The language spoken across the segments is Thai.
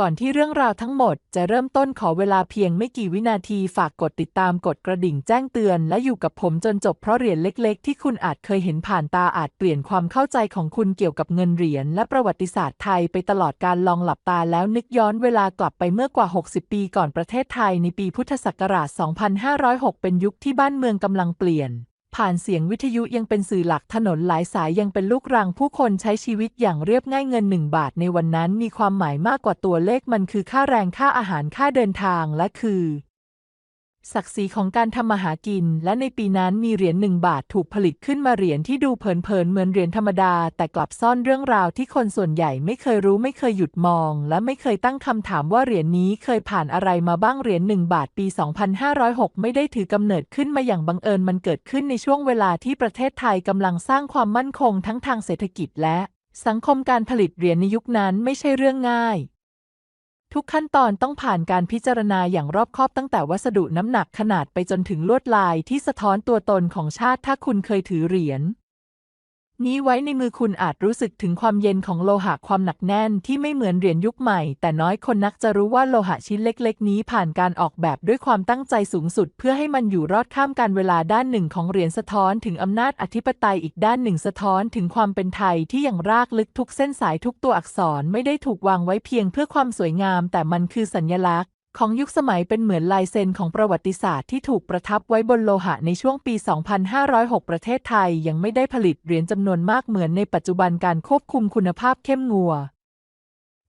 ก่อนที่เรื่องราวทั้งหมดจะเริ่มต้นขอเวลาเพียงไม่กี่วินาทีฝากกดติดตามกดกระดิ่งแจ้งเตือน และอยู่กับผมจนจบเพราะเหรียญเล็ก ๆ ที่คุณอาจเคยเห็นผ่านตาอาจเปลี่ยนความเข้าใจของคุณเกี่ยวกับเงินเหรียญและประวัติศาสตร์ไทยไปตลอดการลองหลับตาแล้วนึกย้อนเวลากลับไปเมื่อกว่า 60 ปีก่อนประเทศไทยในปีพุทธศักราช 2506 เป็นยุคที่บ้านเมืองกำลังเปลี่ยน ผ่านเสียงวิทยุยังเป็นสื่อหลักถนนหลายสายยังเป็นลูกรังผู้คนใช้ชีวิตอย่างเรียบง่ายเงินหนึ่งบาทในวันนั้นมีความหมายมากกว่าตัวเลขมันคือค่าแรงค่าอาหารค่าเดินทางและคือ ศักดิ์ศรีของการทำมาหากิน และในปีนั้นมีเหรียญหนึ่งบาทถูกผลิตขึ้นมาเหรียญที่ดูเผินๆเหมือนเหรียญธรรมดา แต่กลับซ่อนเรื่องราวที่คนส่วนใหญ่ไม่เคยรู้ไม่เคยหยุดมอง และไม่เคยตั้งคำถามว่าเหรียญนี้เคยผ่านอะไรมาบ้างเหรียญหนึ่งบาทปี 2506 ไม่ได้ถือกำเนิดขึ้นมาอย่างบังเอิญมันเกิดขึ้นในช่วงเวลาที่ประเทศไทยกำลังสร้างความมั่นคงทั้งทางเศรษฐกิจและ สังคมการผลิตเหรียญในยุคนั้นไม่ใช่เรื่องง่าย ทุกขั้นตอนต้องผ่านการพิจารณาอย่างรอบคอบตั้งแต่วัสดุน้ำหนักขนาดไปจนถึงลวดลายที่สะท้อนตัวตนของชาติถ้าคุณเคยถือเหรียญ นี้ไว้ในมือคุณอาจรู้สึกถึงความเย็นของโลหะความหนักแน่นที่ไม่เหมือนเหรียญยุคใหม่ แต่น้อยคนนักจะรู้ว่าโลหะชิ้นเล็ก ๆ นี้ผ่านการออกแบบด้วยความตั้งใจสูงสุด เพื่อให้มันอยู่รอดข้ามการเวลาด้านหนึ่งของเหรียญสะท้อนถึงอำนาจอธิปไตยอีกด้านหนึ่งสะท้อนถึงความเป็นไทยที่อย่างรากลึกทุกเส้นสายทุกตัวอักษรไม่ได้ถูกวางไว้เพียงเพื่อความสวยงาม แต่มันคือสัญลักษณ์ ของยุคสมัยเป็นเหมือนลายเซ็นของประวัติศาสตร์ที่ถูกประทับไว้บนโลหะในช่วงปี 2506 ประเทศไทยยังไม่ได้ผลิตเหรียญจำนวนมากเหมือนในปัจจุบันการควบคุมคุณภาพเข้มงวด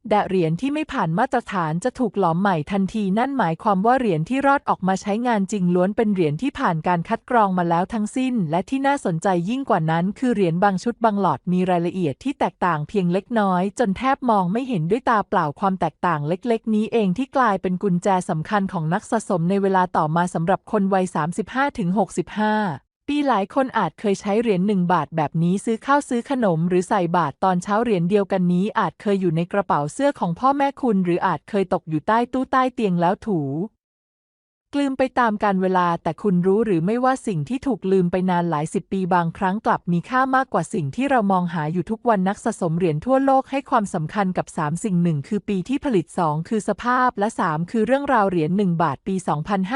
แต่เหรียญที่ไม่ผ่านมาตรฐานจะถูกหลอมใหม่ทันทีนั่นหมายความว่าเหรียญที่รอดออกมาใช้งานจริงล้วนเป็นเหรียญที่ผ่านการคัดกรองมาแล้วทั้งสิ้น และที่น่าสนใจยิ่งกว่านั้นคือเหรียญบางชุดบางหลอดมีรายละเอียดที่แตกต่างเพียงเล็กน้อย จนแทบมองไม่เห็นด้วยตาเปล่าความแตกต่างเล็กๆ นี้เองที่กลายเป็นกุญแจสำคัญของนักสะสมในเวลาต่อมาสำหรับคนวัย 35-65 ปีหลายคนอาจเคยใช้เหรียญหนึ่งบาทแบบนี้ซื้อข้าวซื้อขนม หรือใส่บาทตอนเช้าเหรียญเดียวกันนี้ อาจเคยอยู่ในกระเป๋าเสื้อของพ่อแม่คุณ หรืออาจเคยตกอยู่ใต้ตู้ใต้เตียงแล้วถู กลืมไปตามการเวลา แต่คุณรู้หรือไม่ว่าสิ่งที่ถูกลืมไปนานหลายสิบปีบางครั้งกลับมีค่ามากกว่าสิ่งที่เรามองหาอยู่ทุกวันนักสะสมเหรียญทั่วโลกให้ความสำคัญกับ 3 สิ่งหนึ่งคือปีที่ผลิต 2 คือสภาพและ 3 คือเรื่องราวเหรียญ1บาทปี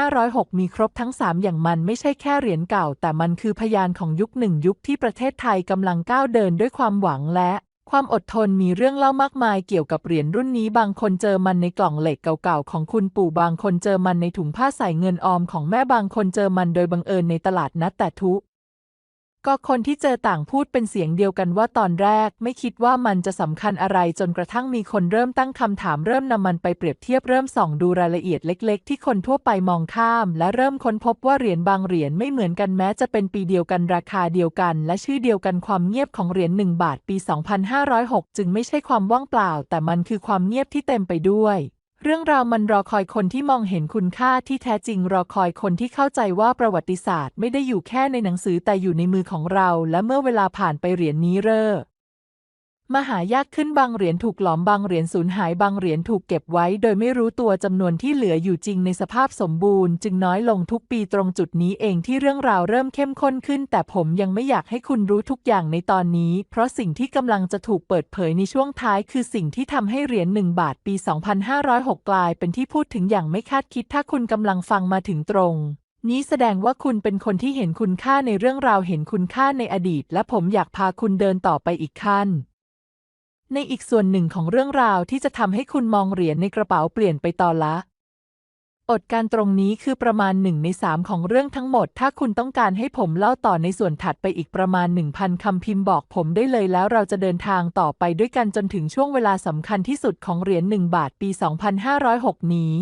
2506 มีครบทั้ง 3 อย่างมันไม่ใช่แค่เหรียญเก่า แต่มันคือพยานของยุคหนึ่งยุคที่ประเทศไทยกำลังก้าวเดินด้วยความหวังและ ความอดทนมีเรื่องเล่ามากมายเกี่ยวกับเหรียญรุ่นนี้ บางคนเจอมันในกล่องเหล็กเก่าๆของคุณปู่บางคนเจอมันในถุงผ้าใส่เงินออมของแม่บางคนเจอมันโดยบังเอิญในตลาดนัดแต่ทุ ก็คนที่เจอต่างพูดเป็นเสียงเดียวกันว่าตอนแรกไม่คิดว่ามันจะสำคัญอะไรจนกระทั่งมีคนเริ่มตั้งคำถามเริ่มนำมันไปเปรียบเทียบเริ่มส่องดูรายละเอียดเล็ก ๆ ที่คนทั่วไปมองข้าม และเริ่มค้นพบว่าเหรียญบางเหรียญไม่เหมือนกันแม้จะเป็นปีเดียวกันราคาเดียวกัน และชื่อเดียวกันความเงียบของเหรียญ1บาทปี 2506 จึงไม่ใช่ความว่างเปล่า แต่มันคือความเงียบที่เต็มไปด้วย เรื่องราวมันรอคอยคนที่มองเห็นคุณค่าที่แท้จริงรอคอยคนที่เข้าใจว่าประวัติศาสตร์ ไม่ได้อยู่แค่ในหนังสือแต่อยู่ในมือของเรา และเมื่อเวลาผ่านไปเหรียญนี้เร่อ มาหายากขึ้นบางเหรียญถูกหลอมบางเหรียญสูญหายบางเหรียญถูกเก็บไว้ โดยไม่รู้ตัวจำนวนที่เหลืออยู่จริงในสภาพสมบูรณ์ จึงน้อยลงทุกปีตรงจุดนี้เองที่เรื่องราวเริ่มเข้มข้นขึ้น แต่ผมยังไม่อยากให้คุณรู้ทุกอย่างในตอนนี้ เพราะสิ่งที่กำลังจะถูกเปิดเผยในช่วงท้าย คือสิ่งที่ทำให้เหรียญหนึ่งบาทปี 2506 กลายเป็นที่พูดถึงอย่างไม่คาดคิด ถ้าคุณกำลังฟังมาถึงตรงนี้แสดงว่าคุณเป็นคนที่เห็นคุณค่าในเรื่องราวเห็นคุณค่าในอดีต และผมอยากพาคุณเดินต่อไปอีกขั้น ในอีกส่วนหนึ่งของเรื่องราวที่จะทำให้คุณมองเหรียญในกระเป๋าเปลี่ยนไปตอนละ อดการตรงนี้คือประมาณหนึ่งในสามของเรื่องทั้งหมด ถ้าคุณต้องการให้ผมเล่าต่อในส่วนถัดไปอีกประมาณ 1,000คำพิมพ์บอกผมได้เลยแล้วเราจะเดินทางต่อไปด้วยกันจนถึงช่วงเวลาสำคัญที่สุดของเหรียญ1บาทปี 2506 นี้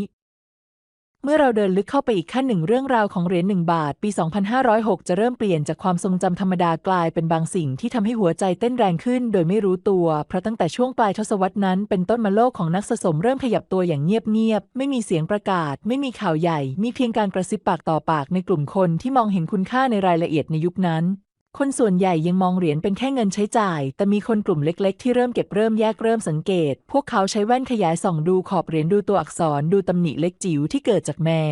เมื่อเราเดินลึกเข้าไปอีกขั้นหนึ่งเรื่องราวของเหรียญหนึ่งบาท ปี 2506 จะเริ่มเปลี่ยนจากความทรงจำธรรมดากลายเป็นบางสิ่งที่ทำให้หัวใจเต้นแรงขึ้นโดยไม่รู้ตัว เพราะตั้งแต่ช่วงปลายทศวรรษนั้นเป็นต้นมาโลกของนักสะสมเริ่มขยับตัวอย่างเงียบๆ ไม่มีเสียงประกาศ ไม่มีข่าวใหญ่ มีเพียงการกระซิบปากต่อปากในกลุ่มคนที่มองเห็นคุณค่าในรายละเอียดในยุคนั้น คนส่วนใหญ่ยังมองเหรียญเป็นแค่เงินใช้จ่าย แต่มีคนกลุ่มเล็กๆ ที่เริ่มเก็บเริ่มแยกเริ่มสังเกต พวกเขาใช้แว่นขยายส่องดูขอบเหรียญดูตัวอักษรดูตำหนิเล็กจิ๋วที่เกิดจากแม่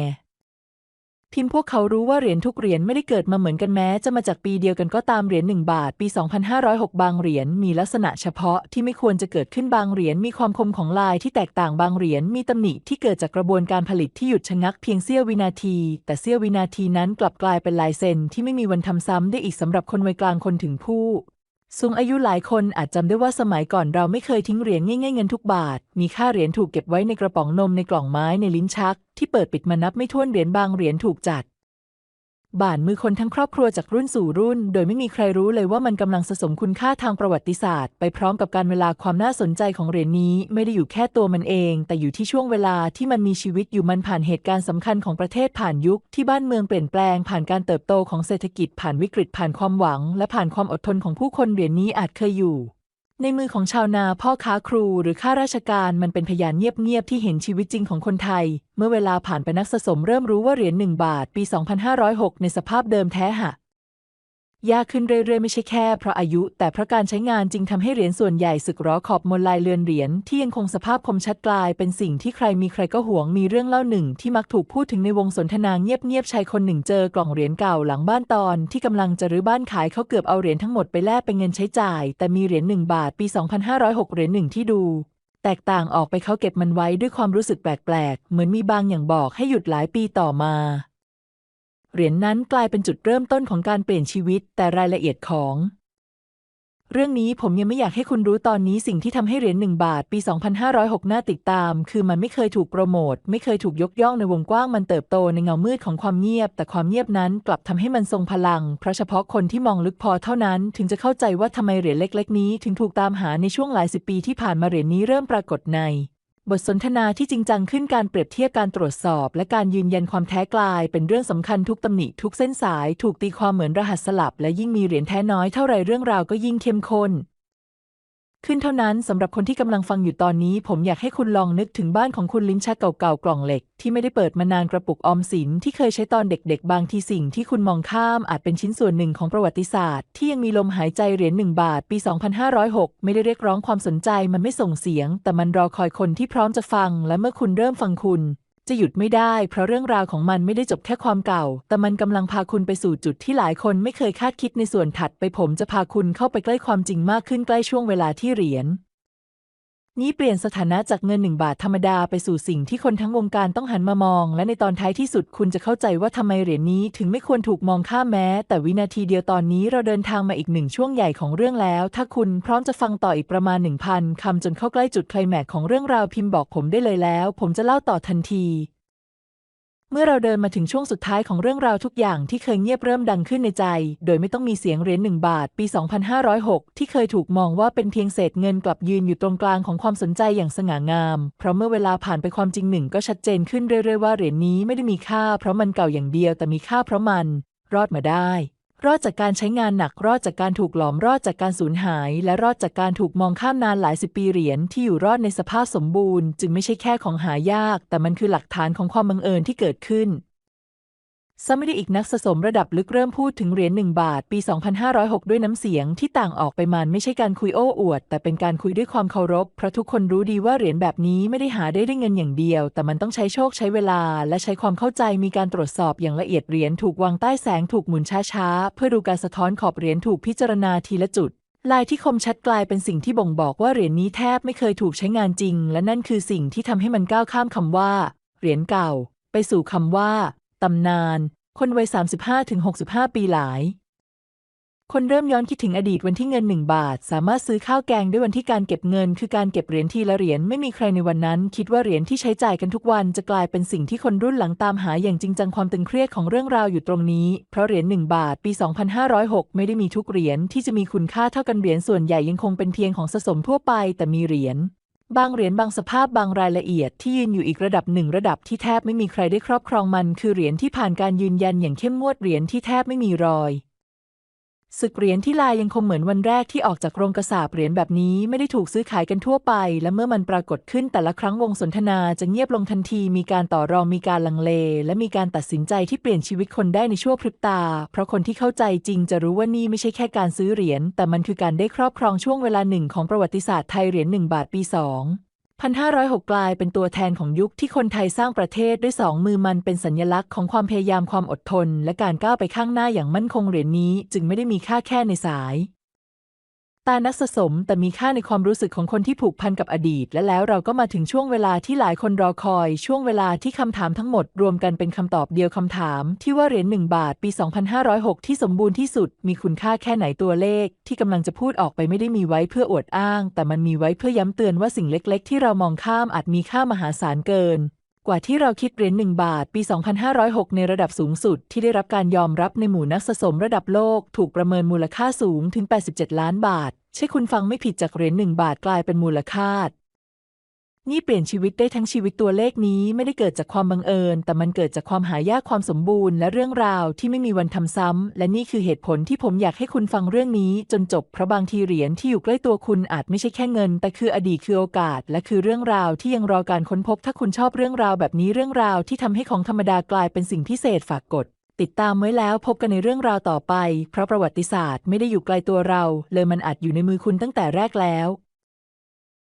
ทีมพวกเขารู้ว่าเหรียญทุกเหรียญไม่ได้เกิดมาเหมือนกันแม้ จะมาจากปีเดียวกันก็ตามเหรียญ1บาท ปี 2506 บางเหรียญมีลักษณะเฉพาะที่ไม่ควรจะเกิดขึ้นบางเหรียญมีความคมของลายที่แตกต่างบางเหรียญมีตำหนิที่เกิดจากกระบวนการผลิตที่หยุดชะงักเพียงเสี้ยววินาที แต่เสี้ยววินาทีนั้นกลับกลายเป็นลายเซ็นที่ไม่มีวันทำซ้ำได้อีกสำหรับคนวัยกลางคนถึงผู้ สูงอายุหลายคนอาจจำได้ว่าสมัยก่อนเราไม่เคยทิ้งเหรียญง่ายๆเงินทุกบาท มีค่าเหรียญถูกเก็บไว้ในกระป๋องนมในกล่องไม้ในลิ้นชัก ที่เปิดปิดมานับไม่ถ้วนเหรียญบางเหรียญถูกจัด บ่านมือคนทั้งครอบครัวจากรุ่นสู่รุ่น โดยไม่มีใครรู้เลยว่ามันกำลังสะสมคุณค่าทางประวัติศาสตร์ ไปพร้อมกับการเวลาความน่าสนใจของเหรียญนี้ ไม่ได้อยู่แค่ตัวมันเอง แต่อยู่ที่ช่วงเวลาที่มันมีชีวิตอยู่มันผ่านเหตุการณ์สำคัญของประเทศผ่านยุคที่บ้านเมืองเปลี่ยนแปลง ผ่านการเติบโตของเศรษฐกิจผ่านวิกฤตผ่านความหวัง และผ่านความอดทนของผู้คนเหรียญนี้อาจเคยอยู่ ในมือของชาวนาพ่อค้าครูหรือข้าราชการมันเป็นพยานเงียบๆที่เห็นชีวิตจริงของคนไทย เมื่อเวลาผ่านไปนักสะสมเริ่มรู้ว่าเหรียญหนึ่งบาท ปี 2506 ในสภาพเดิมแท้หะ ยากขึ้นเรื่อยๆ ไม่ใช่แค่เพราะอายุ แต่เพราะการใช้งานจริงทำให้เหรียญส่วนใหญ่สึกหรอขอบมนลายเลือนเหรียญที่ยังคงสภาพคมชัดกลาย เป็นสิ่งที่ใครมีใครก็หวงมีเรื่องเล่าหนึ่ง ที่มักถูกพูดถึงในวงสนทนาเงียบๆชายคนหนึ่งเจอกล่องเหรียญเก่าหลังบ้านตอน ที่กำลังจะรื้อบ้านขายเขาเกือบเอาเหรียญทั้งหมดไปแลกเป็นเงินใช้จ่าย แต่มีเหรียญหนึ่งบาทปี 2506เหรียญหนึ่งที่ดูแตกต่างออกไปเขาเก็บมันไว้ด้วยความรู้สึกแปลกๆ เหมือนมีบางอย่างบอกให้หยุดหลายปีต่อมา เหรียญนนั้นกลายเป็นจุดเริ่มต้นของการเปลี่ยนชีวิต แต่รายละเอียดของ เรื่องนี้ผมยังไม่อยากให้คุณรู้ตอนนี้สิ่งที่ทำให้เหรียญหนึ่งบาทปี 2506 น่าติดตาม คือมันไม่เคยถูกโปรโมท ไม่เคยถูกยกย่องในวงกว้างมันเติบโตในเงามืดของความเงียบ แต่ความเงียบนั้นกลับทำให้มันทรงพลัง เพราะเฉพาะคนที่มองลึกพอเท่านั้น ถึงจะเข้าใจว่าทำไมเหรียญเล็ก ๆ นี้ ถึงถูกตามหาในช่วงหลายสิบปีที่ผ่านมาเหรียญนี้เริ่มปรากฏใน บทสนทนาที่จริงจังขึ้นการเปรียบเทียบการตรวจสอบ และการยืนยันความแท้กลาย เป็นเรื่องสำคัญทุกตำหนิทุกเส้นสาย ถูกตีความเหมือนรหัสสลับ และยิ่งมีเหรียญแท้น้อยเท่าไรเรื่องราวก็ยิ่งเข้มข้น ขึ้นเท่านั้นสำหรับคนที่กำลังฟังอยู่ตอนนี้ ผมอยากให้คุณลองนึกถึงบ้านของคุณลิ้นชักเก่าๆกล่องเหล็ก ที่ไม่ได้เปิดมานานกระปุกออมสินที่เคยใช้ตอนเด็กๆ บางทีสิ่งที่คุณมองข้ามอาจเป็นชิ้นส่วนหนึ่งของประวัติศาสตร์ ที่ยังมีลมหายใจเหรียญหนึ่งบาท ปี 2506 ไม่ได้เรียกร้องความสนใจมันไม่ส่งเสียง แต่มันรอคอยคนที่พร้อมจะฟัง และเมื่อคุณเริ่มฟังคุณ จะหยุดไม่ได้ เพราะเรื่องราวของมันไม่ได้จบแค่ความเก่า แต่มันกำลังพาคุณไปสู่จุดที่หลายคนไม่เคยคาดคิดในส่วนถัดไปผมจะพาคุณเข้าไปใกล้ความจริงมากขึ้นใกล้ช่วงเวลาที่เหรียญ นี้เปลี่ยนสถานะจากเงินหนึ่งบาทธรรมดาไปสู่สิ่งที่คนทั้งวงการต้องหันมามอง และในตอนท้ายที่สุดคุณจะเข้าใจว่าทำไมเหรียญนี้ถึงไม่ควรถูกมองข้ามแม้ แต่วินาทีเดียวตอนนี้เราเดินทางมาอีกหนึ่งช่วงใหญ่ของเรื่องแล้ว ถ้าคุณพร้อมจะฟังต่ออีกประมาณ 1,000คำจนเข้าใกล้จุดไคลแม็กของเรื่องราวพิมพ์บอกผมได้เลยแล้ว ผมจะเล่าต่อทันที เมื่อเราเดินมาถึงช่วงสุดท้ายของเรื่องราวทุกอย่างที่เคยเงียบเริ่มดังขึ้นในใจ โดยไม่ต้องมีเสียงเหรียญหนึ่งบาท ปี 2506 ที่เคยถูกมองว่าเป็นเพียงเศษเงินกลับยืนอยู่ตรงกลางของความสนใจอย่างสง่างาม เพราะเมื่อเวลาผ่านไปความจริงหนึ่งก็ชัดเจนขึ้นเรื่อยๆว่าเหรียญนี้ไม่ได้มีค่า เพราะมันเก่าอย่างเดียวแต่มีค่าเพราะมัน รอดมาได้ รอดจากการใช้งานหนักรอดจากการถูกหลอมรอดจากการสูญหาย และรอดจากการถูกมองข้ามนานหลายสิบปีเหรียญที่อยู่รอดในสภาพสมบูรณ์ จึงไม่ใช่แค่ของหายาก แต่มันคือหลักฐานของความบังเอิญที่เกิดขึ้น ซัมไม่ได้อีกนักสะสมระดับลึกเริ่มพูดถึงเหรียญหนึ่งบาท ปี 2506 ด้วยน้ำเสียงที่ต่างออกไปมันไม่ใช่การคุยโอ้อวด แต่เป็นการคุยด้วยความเคารพ เพราะทุกคนรู้ดีว่าเหรียญแบบนี้ไม่ได้หาได้ด้วยเงินอย่างเดียว แต่มันต้องใช้โชคใช้เวลา และใช้ความเข้าใจมีการตรวจสอบอย่างละเอียดเหรียญถูกวางใต้แสงถูกหมุนช้าๆ เพื่อดูการสะท้อนขอบเหรียญถูกพิจารณาทีละจุดลายที่คมชัดกลายเป็นสิ่งที่บ่งบอกว่าเหรียญนี้แทบไม่เคยถูกใช้งานจริง และนั่นคือสิ่งที่ทำให้มันก้าวข้ามคำว่า เหรียญเก่า ไปสู่คำว่า ตำนาน คนวัย 35-65 ปีหลาย คนเริ่มย้อนคิดถึงอดีตวันที่เงินหนึ่งบาท สามารถซื้อข้าวแกงด้วยวันที่การเก็บเงิน คือการเก็บเหรียญทีละเหรียญไม่มีใครในวันนั้น คิดว่าเหรียญที่ใช้จ่ายกันทุกวันจะกลายเป็นสิ่งที่คนรุ่นหลังตามหาอย่างจริงจังความตึงเครียดของเรื่องราวอยู่ตรงนี้ เพราะเหรียญหนึ่งบาทปี 2506 ไม่ได้มีทุกเหรียญที่จะมีคุณค่าเท่ากันเหรียญส่วนใหญ่ยังคงเป็นเพียงของสะสมทั่วไป แต่มีเหรียญ บางเหรียญบางสภาพบางรายละเอียดที่ยืนอยู่อีกระดับหนึ่งระดับที่แทบไม่มีใครได้ครอบครองมัน คือเหรียญที่ผ่านการยืนยันอย่างเข้มงวดเหรียญที่แทบไม่มีรอย ศึกเหรียญที่ลายยังคงเหมือนวันแรกที่ออกจากโรงกระสาบเหรียญแบบนี้ไม่ได้ถูกซื้อขายกันทั่วไป และเมื่อมันปรากฏขึ้นแต่ละครั้งวงสนทนาจะเงียบลงทันทีมีการต่อรองมีการลังเล และมีการตัดสินใจที่เปลี่ยนชีวิตคนได้ในชั่วพริบตา เพราะคนที่เข้าใจจริงจะรู้ว่านี่ไม่ใช่แค่การซื้อเหรียญแต่มันคือการได้ครอบครองช่วงเวลาหนึ่งของประวัติศาสตร์ไทยเหรียญหนึ่งบาทปีสอง 1506 กลายเป็นตัวแทนของยุคที่คนไทยสร้างประเทศด้วยสองมือมันเป็นสัญลักษณ์ของความพยายามความอดทน และการก้าวไปข้างหน้าอย่างมั่นคงเหรียญนี้ จึงไม่ได้มีค่าแค่ในสาย ตานักสะสมแต่มีค่าในความรู้สึกของคนที่ผูกพันกับอดีต และแล้วเราก็มาถึงช่วงเวลาที่หลายคนรอคอย ช่วงเวลาที่คำถามทั้งหมดรวมกันเป็นคำตอบเดียวคำถาม ที่ว่าเหรียญ1บาทปี 2506 ที่สมบูรณ์ที่สุด มีคุณค่าแค่ไหนตัวเลข ที่กำลังจะพูดออกไปไม่ได้มีไว้เพื่ออวดอ้าง แต่มันมีไว้เพื่อย้ำเตือนว่าสิ่งเล็ก ๆ ที่เรามองข้ามอาจมีค่ามหาศาลเกิน กว่าที่เราคิดเหรียญหนึ่งบาท ปี 2506 ในระดับสูงสุดที่ได้รับการยอมรับในหมู่นักสะสมระดับโลก ถูกประเมินมูลค่าสูงถึง 87 ล้านบาท ใช่คุณฟังไม่ผิดจากเหรียญหนึ่งบาทกลายเป็นมูลค่า นี่เปลี่ยนชีวิตได้ทั้งชีวิตตัวเลขนี้ไม่ได้เกิดจากความบังเอิญ แต่มันเกิดจากความหายากความสมบูรณ์และเรื่องราวที่ไม่มีวันทำซ้ำ และนี่คือเหตุผลที่ผมอยากให้คุณฟังเรื่องนี้ จนจบเพราะบางทีเหรียญที่อยู่ใกล้ตัวคุณอาจไม่ใช่แค่เงิน แต่คืออดีตคือโอกาส และคือเรื่องราวที่ยังรอการค้นพบ ถ้าคุณชอบเรื่องราวแบบนี้เรื่องราวที่ทำให้ของธรรมดากลายเป็นสิ่งพิเศษฝากกดติดตามไว้แล้วพบกันในเรื่องราวต่อไป เพราะประวัติศาสตร์ไม่ได้อยู่ไกลตัวเรา เลยมันอาจอยู่ในมือคุณตั้งแต่แรกแล้ว